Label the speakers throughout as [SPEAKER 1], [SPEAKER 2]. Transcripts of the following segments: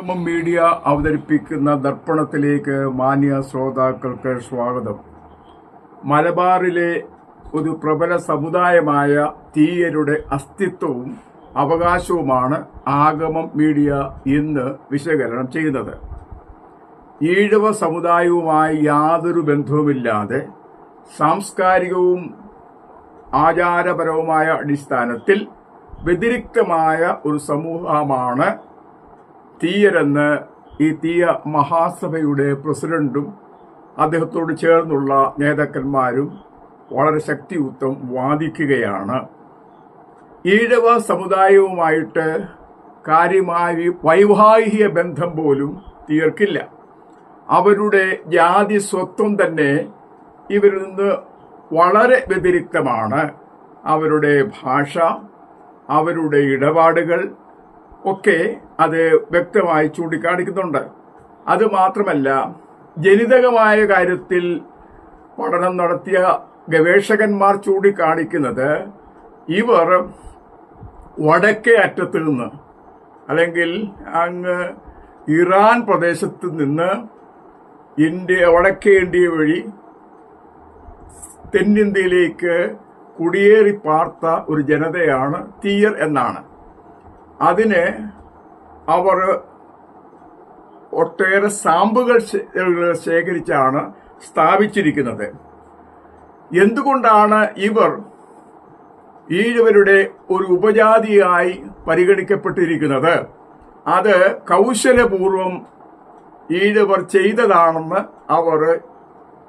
[SPEAKER 1] സംഗമം മീഡിയ അവതരിപ്പിക്കുന്ന ദർപ്പണത്തിലേക്ക് മാന്യ ശ്രോതാക്കൾക്ക് സ്വാഗതം. മലബാറിലെ ഒരു പ്രബല സമുദായമായ തീയരുടെ അസ്തിത്വവും അവകാശവുമാണ് ആഗമം മീഡിയ ഇന്ന് വിശകലനം ചെയ്യുന്നത്. ഈഴവ സമുദായവുമായി യാതൊരു ബന്ധവുമില്ലാതെ സാംസ്കാരികവും ആചാരപരവുമായ അടിസ്ഥാനത്തിൽ വ്യതിരിക്തമായ ഒരു സമൂഹമാണ് തീയരെന്ന് ഈ തീയ മഹാസഭയുടെ പ്രസിഡന്റും അദ്ദേഹത്തോട് ചേർന്നുള്ള നേതാക്കന്മാരും വളരെ ശക്തിയുക്തം വാദിക്കുകയാണ്. ഈഴവ സമുദായവുമായിട്ട് കാര്യമായ വൈവാഹിക ബന്ധം പോലും തീർക്കില്ല. അവരുടെ ജാതി സ്വത്വം തന്നെ ഇവരിൽ നിന്ന് വളരെ വ്യതിരിക്തമാണ്. അവരുടെ ഭാഷ അവരുടെ ഇടപാടുകൾ ഒക്കെ അത് വ്യക്തമായി ചൂണ്ടിക്കാണിക്കുന്നുണ്ട്. അത് മാത്രമല്ല ജനിതകമായ കാര്യത്തിൽ പഠനം നടത്തിയ ഗവേഷകന്മാർ ചൂണ്ടിക്കാണിക്കുന്നത് ഇവർ വടക്കേ അറ്റത്ത് നിന്ന് അല്ലെങ്കിൽ അങ്ങ് ഇറാൻ പ്രദേശത്ത് നിന്ന് ഇന്ത്യ വടക്കേ ഇന്ത്യ വഴി തെന്നിന്ത്യയിലേക്ക് കുടിയേറി പാർത്ത ഒരു ജനതയാണ് തീയർ എന്നാണ്. അതിന് അവർ ഒട്ടേറെ സാമ്പുകൾ ശേഖരിച്ചാണ് സ്ഥാപിച്ചിരിക്കുന്നത്. എന്തുകൊണ്ടാണ് ഇവർ ഈഴവരുടെ ഒരു ഉപജാതിയായി പരിഗണിക്കപ്പെട്ടിരിക്കുന്നത്? അത് കൗശലപൂർവം ഈഴവർ ചെയ്തതാണെന്ന് അവർ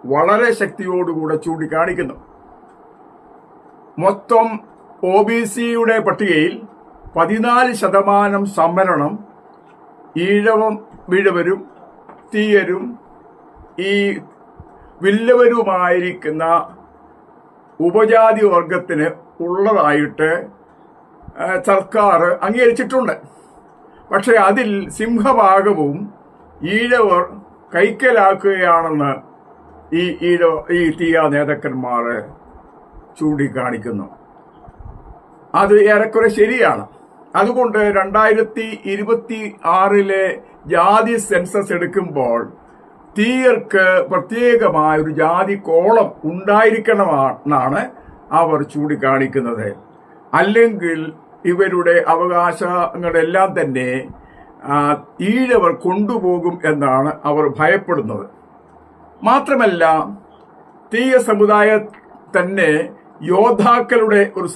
[SPEAKER 1] വളരെ ശക്തിയോടുകൂടെ ചൂണ്ടിക്കാണിക്കുന്നു. മൊത്തം ഒ ബി സിയുടെ പട്ടികയിൽ പതിനാല് ശതമാനം സംവരണം ഈഴവം വീഴവരും തീയരും ഈ വില്ലവരുമായിരിക്കുന്ന ഉപജാതി വർഗത്തിന് ഉള്ളതായിട്ട് സർക്കാർ അംഗീകരിച്ചിട്ടുണ്ട്. പക്ഷെ അതിൽ സിംഹഭാഗവും ഈഴവർ കൈക്കലാക്കുകയാണെന്ന് ഈ ഈഴവ ഈ തീയ നേതാക്കന്മാർ ചൂണ്ടിക്കാണിക്കുന്നു. അത് ഏറെക്കുറെ ശരിയാണ്. അതുകൊണ്ട് രണ്ടായിരത്തി ഇരുപത്തി ആറിലെ ജാതി സെൻസസ് എടുക്കുമ്പോൾ തീയർക്ക് പ്രത്യേകമായ ഒരു ജാതി കോളം ഉണ്ടായിരിക്കണമെന്നാണ് അവർ ചൂണ്ടിക്കാണിക്കുന്നത്. അല്ലെങ്കിൽ ഇവരുടെ അവകാശങ്ങളെല്ലാം തന്നെ ഈഴവർ കൊണ്ടുപോകും എന്നാണ് അവർ ഭയപ്പെടുന്നത്. മാത്രമല്ല തീയ സമുദായ തന്നെ യോദ്ധാക്കളുടെ ഒരു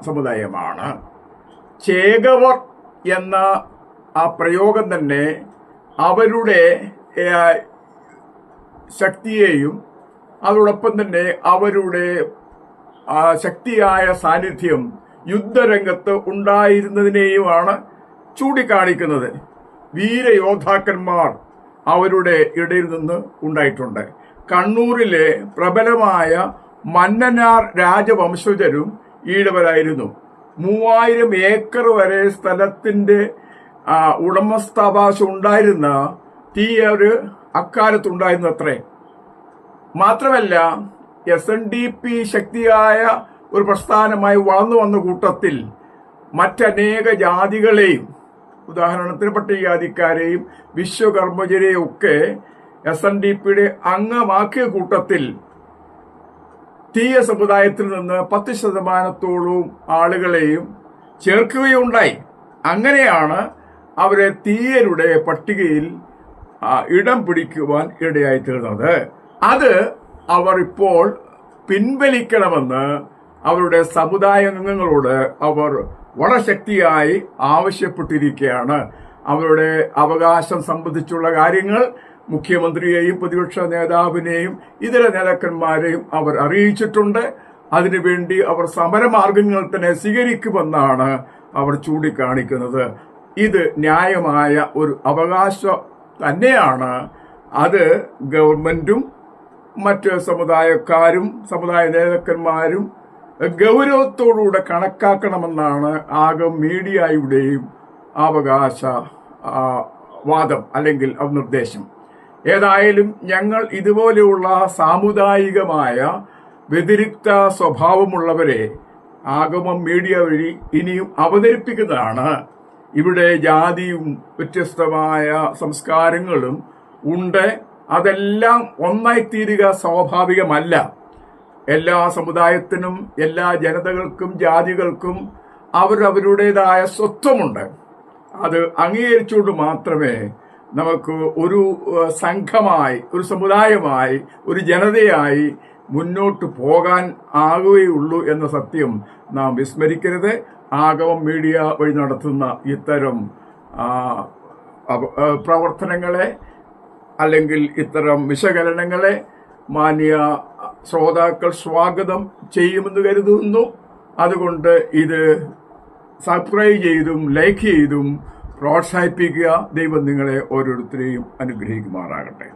[SPEAKER 1] സമുദായമാണ്. ചേകവർ എന്ന ആ പ്രയോഗം തന്നെ അവരുടെ ശക്തിയെയും അതോടൊപ്പം തന്നെ അവരുടെ ശക്തിയായ സാന്നിധ്യം യുദ്ധരംഗത്ത് ഉണ്ടായിരുന്നതിനെയുമാണ് ചൂണ്ടിക്കാണിക്കുന്നത്. വീരയോദ്ധാക്കന്മാർ അവരുടെ ഇടയിൽ നിന്ന് ഉണ്ടായിട്ടുണ്ട്. കണ്ണൂരിലെ പ്രബലമായ മന്നനാർ രാജവംശജരും ഈഴവരായിരുന്നു. മൂവായിരം ഏക്കർ വരെ സ്ഥലത്തിന്റെ ഉടമസ്ഥാവകാശം ഉണ്ടായിരുന്ന തീയര് അക്കാലത്തുണ്ടായിരുന്നു അത്രേ മാത്രമല്ല എസ് എൻ ഡി പി ശക്തിയായ ഒരു പ്രസ്ഥാനമായി വളർന്നു വന്ന കൂട്ടത്തിൽ മറ്റനേക ജാതികളെയും ഉദാഹരണത്തിന് പട്ടികജാതിക്കാരെയും വിശ്വകർമ്മജരെയും ഒക്കെ എസ് എൻ ഡി പിയുടെ അംഗമാക്കിയ കൂട്ടത്തിൽ തീയ സമുദായത്തിൽ നിന്ന് പത്ത് ശതമാനത്തോളം ആളുകളെയും ചേർക്കുകയുണ്ടായി. അങ്ങനെയാണ് അവരെ തീയരുടെ പട്ടികയിൽ ഇടം പിടിക്കുവാൻ ഇടയായി തീർന്നത്. അത് അവർ ഇപ്പോൾ പിൻവലിക്കണമെന്ന് അവരുടെ സമുദായ അംഗങ്ങളോട് അവർ വളരെ ശക്തിയായി ആവശ്യപ്പെട്ടിരിക്കുകയാണ്. അവരുടെ അവകാശം സംബന്ധിച്ചുള്ള കാര്യങ്ങൾ മുഖ്യമന്ത്രിയെയും പ്രതിപക്ഷ നേതാവിനെയും ഇതര നേതാക്കന്മാരെയും അവർ അറിയിച്ചിട്ടുണ്ട്. അതിനുവേണ്ടി അവർ സമരമാർഗങ്ങൾ തന്നെ സ്വീകരിക്കുമെന്നാണ് അവർ ചൂണ്ടിക്കാണിക്കുന്നത്. ഇത് ന്യായമായ ഒരു അവകാശം തന്നെയാണ്. അത് ഗവൺമെന്റും മറ്റ് സമുദായക്കാരും സമുദായ നേതാക്കന്മാരും ഗൗരവത്തോടുകൂടെ കണക്കാക്കണമെന്നാണ് ആകെ മീഡിയയുടെയും അവകാശ വാദം അല്ലെങ്കിൽ നിർദ്ദേശം. ഏതായാലും ഞങ്ങൾ ഇതുപോലെയുള്ള സാമുദായികമായ വ്യതിരിക്ത സ്വഭാവമുള്ളവരെ ആഗമം മീഡിയ വഴി ഇനിയും അവതരിപ്പിക്കുന്നതാണ്. ഇവിടെ ജാതിയും വ്യത്യസ്തമായ സംസ്കാരങ്ങളും ഉണ്ട്. അതെല്ലാം ഒന്നായിത്തീരുക സ്വാഭാവികമല്ല. എല്ലാ സമുദായത്തിനും എല്ലാ ജനതകൾക്കും ജാതികൾക്കും അവരവരുടേതായ സ്വത്വമുണ്ട്. അത് അംഗീകരിച്ചുകൊണ്ട് മാത്രമേ നമുക്ക് ഒരു സംഘമായി ഒരു സമുദായമായി ഒരു ജനതയായി മുന്നോട്ട് പോകാൻ ആകുകയുള്ളൂ എന്ന സത്യം നാം വിസ്മരിക്കരുത്. ആഗമം മീഡിയ വഴി നടത്തുന്ന ഇത്തരം പ്രവർത്തനങ്ങളെ അല്ലെങ്കിൽ ഇത്തരം വിശകലനങ്ങളെ മാന്യ ശ്രോതാക്കൾ സ്വാഗതം ചെയ്യുമെന്ന് കരുതുന്നു. അതുകൊണ്ട് ഇത് സബ്സ്ക്രൈബ് ചെയ്തും ലൈക്ക് ചെയ്തും പ്രോത്സാഹിപ്പിക്കുക. ദൈവം നിങ്ങളെ ഓരോരുത്തരെയും അനുഗ്രഹിക്കുമാറാകട്ടെ.